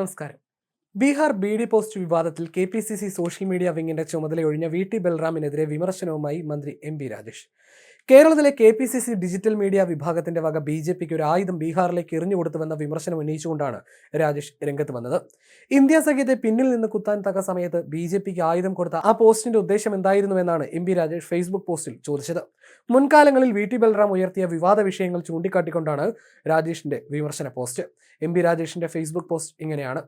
നമസ്കാരം. Bihar B D post വിവാദത്തിൽ K P C C social media വിങ്ങിന്റെ ചുമതലയൊഴിഞ്ഞ വി ടി ബൽറാമിനെതിരെ വിമർശനവുമായി മന്ത്രി എം പി രാജേഷ്. കേരളത്തിലെ K P C C digital media വിഭാഗത്തിന്റെ വക ബി ജെ പിക്ക് ഒരു ആയുധം ബീഹാറിലേക്ക് എറിഞ്ഞു കൊടുത്തുവെന്ന വിമർശനം ഉന്നയിച്ചുകൊണ്ടാണ് രാജേഷ് രംഗത്ത് വന്നത്. ഇന്ത്യ സഖ്യത്തെ പിന്നിൽ നിന്ന് കുത്താൻ തക്ക സമയത്ത് ബി ജെ പിക്ക് ആയുധം കൊടുത്ത ആ പോസ്റ്റിന്റെ ഉദ്ദേശം എന്തായിരുന്നുവെന്നാണ് എം പി രാജേഷ് ഫേസ്ബുക്ക് പോസ്റ്റിൽ ചോദിച്ചത്. മുൻകാലങ്ങളിൽ വി ടി ബൽറാം ഉയർത്തിയ വിവാദ വിഷയങ്ങൾ ചൂണ്ടിക്കാട്ടിക്കൊണ്ടാണ് രാജേഷിന്റെ വിമർശന പോസ്റ്റ്. എം പി രാജേഷിന്റെ ഫേസ്ബുക്ക് പോസ്റ്റ് ഇങ്ങനെയാണ്.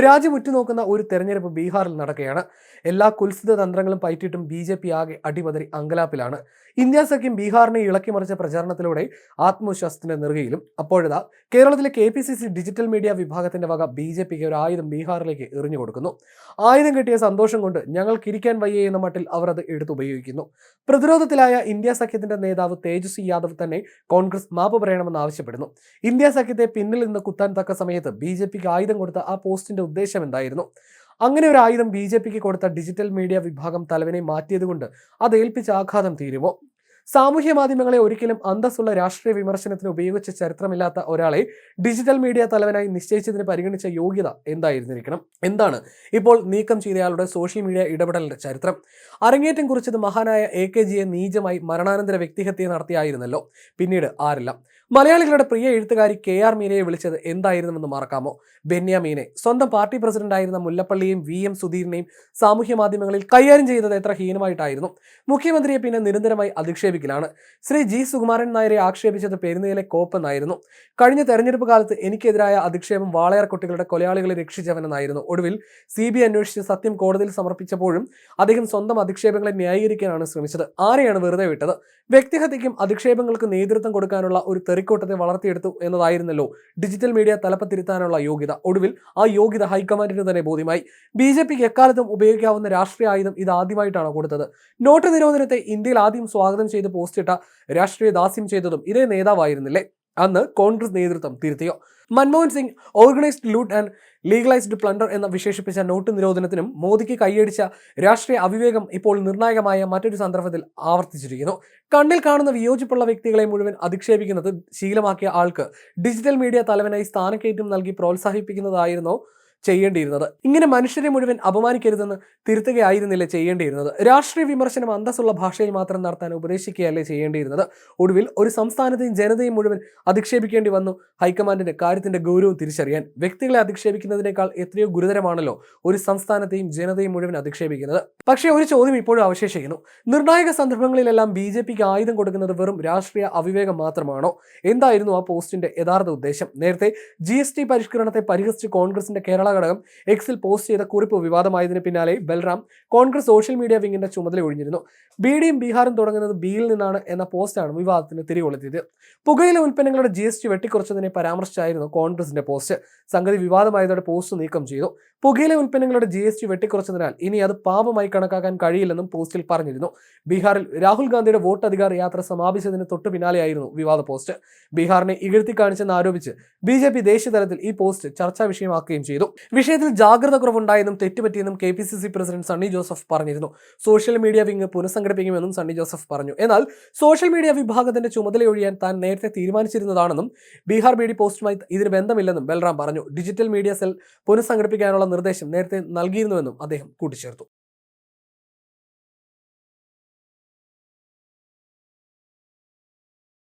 രാജ്യം ഉറ്റുനോക്കുന്ന ഒരു തെരഞ്ഞെടുപ്പ് ബീഹാറിൽ നടക്കുകയാണ്. എല്ലാ കുൽസിത തന്ത്രങ്ങളും പയറ്റിയിട്ടും ബി ജെ പി ആകെ അടിപതറി അങ്കലാപ്പിലാണ്. ഇന്ത്യ സഖ്യം ബീഹാറിനെ ഇളക്കിമറിച്ച പ്രചാരണത്തിലൂടെ ആത്മവിശ്വാസത്തിന്റെ നെറുകയിലും അപ്പോഴതാ കേരളത്തിലെ K P C C digital media വിഭാഗത്തിന്റെ വക ബി ജെ പിക്ക് ഒരു ആയുധം ബീഹാറിലേക്ക് എറിഞ്ഞു കൊടുക്കുന്നു. ആയുധം കിട്ടിയ സന്തോഷം കൊണ്ട് ഞങ്ങൾ കിരിക്കാൻ വയ്യേ എന്ന മട്ടിൽ അവർ അത് എടുത്തുപയോഗിക്കുന്നു പ്രതിരോധത്തിലായ ഇന്ത്യ സഖ്യത്തിന്റെ നേതാവ് തേജസ്വി യാദവ് തന്നെ കോൺഗ്രസ് മാപ്പ് പറയണമെന്ന് ആവശ്യപ്പെടുന്നു. ഇന്ത്യ സഖ്യത്തെ പിന്നിൽ നിന്ന് കുത്താൻ തക്ക സമയത്ത് ബി ജെ പിക്ക് ആയുധം കൊടുത്ത ആ പോസ്റ്റിന്റെ ഉദ്ദേശം എന്തായിരുന്നു? അങ്ങനെ ഒരു ആയുധം ബി ജെ പിക്ക് കൊടുത്ത ഡിജിറ്റൽ മീഡിയ വിഭാഗം തലവനെ മാറ്റിയതുകൊണ്ട് അത് ഏൽപ്പിച്ച ആഘാതം തീരുമോ? സാമൂഹ്യ മാധ്യമങ്ങളെ ഒരിക്കലും അന്തസ്സുള്ള രാഷ്ട്രീയ വിമർശനത്തിന് ഉപയോഗിച്ച ചരിത്രമില്ലാത്ത ഒരാളെ ഡിജിറ്റൽ മീഡിയ തലവനായി നിശ്ചയിച്ചതിന് പരിഗണിച്ച യോഗ്യത എന്തായിരുന്നിരിക്കണം? എന്താണ് ഇപ്പോൾ നീക്കം ചെയ്തയാളുടെ സോഷ്യൽ മീഡിയ ഇടപെടലിന്റെ ചരിത്രം? അരങ്ങേറ്റം കുറിച്ചത് മഹാനായ എ കെ ജിയെ നീചമായി മരണാനന്തര വ്യക്തിഹത്യ നടത്തിയായിരുന്നല്ലോ. പിന്നീട് ആരല്ല? മലയാളികളുടെ പ്രിയ എഴുത്തുകാരി കെ ആർ മീനയെ വിളിച്ചത് എന്തായിരുന്നുവെന്ന് മറക്കാമോ? ബെന്യാമീനെ സ്വന്തം പാർട്ടി പ്രസിഡന്റായിരുന്ന മുല്ലപ്പള്ളിയും വി എം സുധീരനെയും സാമൂഹ്യ മാധ്യമങ്ങളിൽ കൈകാര്യം ചെയ്തത് എത്ര ഹീനമായിട്ടായിരുന്നു. മുഖ്യമന്ത്രിയെ പിന്നെ നിരന്തരമായി അധിക്ഷേപിക്കലാണ് ശ്രീ ജി സുകുമാരൻ നായരെ ആക്ഷേപിച്ചത് പെരുന്നയിലെ കോപ്പെന്നായിരുന്നു. കഴിഞ്ഞ തെരഞ്ഞെടുപ്പ് കാലത്ത് എനിക്കെതിരായ അധിക്ഷേപം വാളയാർ കുട്ടികളുടെ കൊലയാളികളെ രക്ഷിച്ചവനെന്നായിരുന്നു. ഒടുവിൽ സി ബി അന്വേഷിച്ച് സത്യം കോടതിയിൽ സമർപ്പിച്ചപ്പോഴും അദ്ദേഹം സ്വന്തം അധിക്ഷേപങ്ങളെ ന്യായീകരിക്കാനാണ് ശ്രമിച്ചത്. ആരെയാണ് വെറുതെ വിട്ടത്? വ്യക്തിഹത്യയ്ക്കും അധിക്ഷേപങ്ങൾക്ക് നേതൃത്വം കൊടുക്കാനുള്ള ഒരു തെറിക്കോട്ടത്തെ വളർത്തിയെടുത്തു എന്നതായിരുന്നല്ലോ ഡിജിറ്റൽ മീഡിയ തലപ്പത്തിരുത്താനുള്ള യോഗ്യത. ഒടുവിൽ ആ യോഗ്യത ഹൈക്കമാൻഡിന് തന്നെ ബോധ്യമായി. ബി ജെ പിക്ക് എക്കാലത്തും ഉപയോഗിക്കാവുന്ന രാഷ്ട്രീയ ആയുധം ഇത് ആദ്യമായിട്ടാണ് കൊടുത്തത്. നോട്ട് നിരോധനത്തെ ഇന്ത്യയിൽ ആദ്യം സ്വാഗതം പോസ്റ്റിട്ട രാഷ്ട്രീയ ദാസ്യം ചെയ്തതും ഇതേ നേതാവായിരുന്നില്ലേ? അന്ന് കോൺഗ്രസ് നേതൃത്വം തിരുത്തിയോ? Manmohan Singh organised loot and legalised plunder എന്ന വിശേഷിപ്പിച്ച നോട്ട് നിരോധനത്തിനും മോദിക്ക് കൈയടിച്ച രാഷ്ട്രീയ അവിവേകം ഇപ്പോൾ നിർണായകമായ മറ്റൊരു സന്ദർഭത്തിൽ ആവർത്തിച്ചിരിക്കുന്നു. കണ്ണിൽ കാണുന്ന വിയോജിപ്പുള്ള വ്യക്തികളെ മുഴുവൻ അധിക്ഷേപിക്കുന്നത് ശീലമാക്കിയ ആൾക്ക് ഡിജിറ്റൽ മീഡിയ തലവനായി സ്ഥാനക്കയറ്റം നൽകി പ്രോത്സാഹിപ്പിക്കുന്നതായിരുന്നോ ചെയ്യേണ്ടിയിരുന്നത്. ഇങ്ങനെ മനുഷ്യരെ മുഴുവൻ അപമാനിക്കരുതെന്ന് തിരുത്തുകയായിരുന്നില്ല ചെയ്യേണ്ടിയിരുന്നത്? രാഷ്ട്രീയ വിമർശനം അന്തസ്സുള്ള ഭാഷയിൽ മാത്രം നടത്താൻ ഉപദേശിക്കുകയല്ലേ ചെയ്യേണ്ടിയിരുന്നത്? ഒടുവിൽ ഒരു സംസ്ഥാനത്തെയും ജനതയും മുഴുവൻ അധിക്ഷേപിക്കേണ്ടി വന്നു ഹൈക്കമാൻഡിന്റെ കാര്യത്തിന്റെ ഗൗരവം തിരിച്ചറിയാൻ. വ്യക്തികളെ അധിക്ഷേപിക്കുന്നതിനേക്കാൾ എത്രയോ ഗുരുതരമാണല്ലോ ഒരു സംസ്ഥാനത്തെയും ജനതയും മുഴുവൻ അധിക്ഷേപിക്കുന്നത്. പക്ഷേ ഒരു ചോദ്യം ഇപ്പോഴും അവശേഷിക്കുന്നു. നിർണായക സന്ദർഭങ്ങളിലെല്ലാം ബി ജെ പിക്ക് ആയുധം കൊടുക്കുന്നത് വെറും രാഷ്ട്രീയ അവിവേകം മാത്രമാണോ? എന്തായിരുന്നു ആ പോസ്റ്റിന്റെ യഥാർത്ഥ ഉദ്ദേശം? നേരത്തെ ജി പരിഷ്കരണത്തെ പരിഹസിച്ച് കോൺഗ്രസിന്റെ കേരള ഘടകം എക്സിൽ പോസ്റ്റ് ചെയ്ത കുറിപ്പ് വിവാദമായതിന് പിന്നാലെ ബൽറാം കോൺഗ്രസ് സോഷ്യൽ മീഡിയ വിങ്ങിന്റെ ചുമതല ഒഴിഞ്ഞിരുന്നു. ബി ഡിയും ബീഹാറും തുടങ്ങുന്നത് ബിയിൽ നിന്നാണ് എന്ന പോസ്റ്റാണ് വിവാദത്തിന് തിരികൊളുത്തിയത്. പുകയില ഉൽപ്പന്നങ്ങളുടെ ജി എസ് ടി വെട്ടിക്കുറച്ചതിനെ പരാമർശിച്ചായിരുന്നു കോൺഗ്രസിന്റെ പോസ്റ്റ് സംഗതി വിവാദമായതോടെ പോസ്റ്റ് നീക്കം ചെയ്തു. പുകയില ഉൽപ്പന്നങ്ങളുടെ ജി എസ് ടി വെട്ടിക്കുറച്ചതിനാൽ ഇനി അത് പാപമായി കണക്കാക്കാൻ കഴിയില്ലെന്നും പോസ്റ്റിൽ പറഞ്ഞിരുന്നു. ബീഹാറിൽ രാഹുൽ ഗാന്ധിയുടെ വോട്ട് അധികാർ യാത്ര സമാപിച്ചതിന് തൊട്ടു പിന്നാലെയായിരുന്നു വിവാദ പോസ്റ്റ് ബീഹാറിനെ ഇകഴ്ത്തി കാണിച്ചെന്ന് ആരോപിച്ച് ബി ദേശീയ തലത്തിൽ ഈ പോസ്റ്റ് ചർച്ചാ വിഷയമാക്കുകയും ചെയ്തു. വിഷയത്തിൽ ജാഗ്രത കുറവുണ്ടായെന്നും തെറ്റുപറ്റിയെന്നും K P C C president Sunny Joseph പറഞ്ഞിരുന്നു. സോഷ്യൽ മീഡിയ വിങ് പുനഃസംഘടിപ്പിക്കുമെന്നും സണ്ണി ജോസഫ് പറഞ്ഞു. എന്നാൽ സോഷ്യൽ മീഡിയ വിഭാഗത്തിന്റെ ചുമതലയൊഴിയാൻ താൻ നേരത്തെ തീരുമാനിച്ചിരുന്നതാണെന്നും ബീഹാർ ബി ഡി പോസ്റ്റുമായി ഇതിന് ബന്ധമില്ലെന്നും ബൽറാം പറഞ്ഞു. ഡിജിറ്റൽ മീഡിയ സെൽ പുനഃസംഘടിപ്പിക്കാനുള്ള നിർദ്ദേശം നേരത്തെ നൽകിയിരുന്നുവെന്നും അദ്ദേഹം കൂട്ടിച്ചേർത്തു.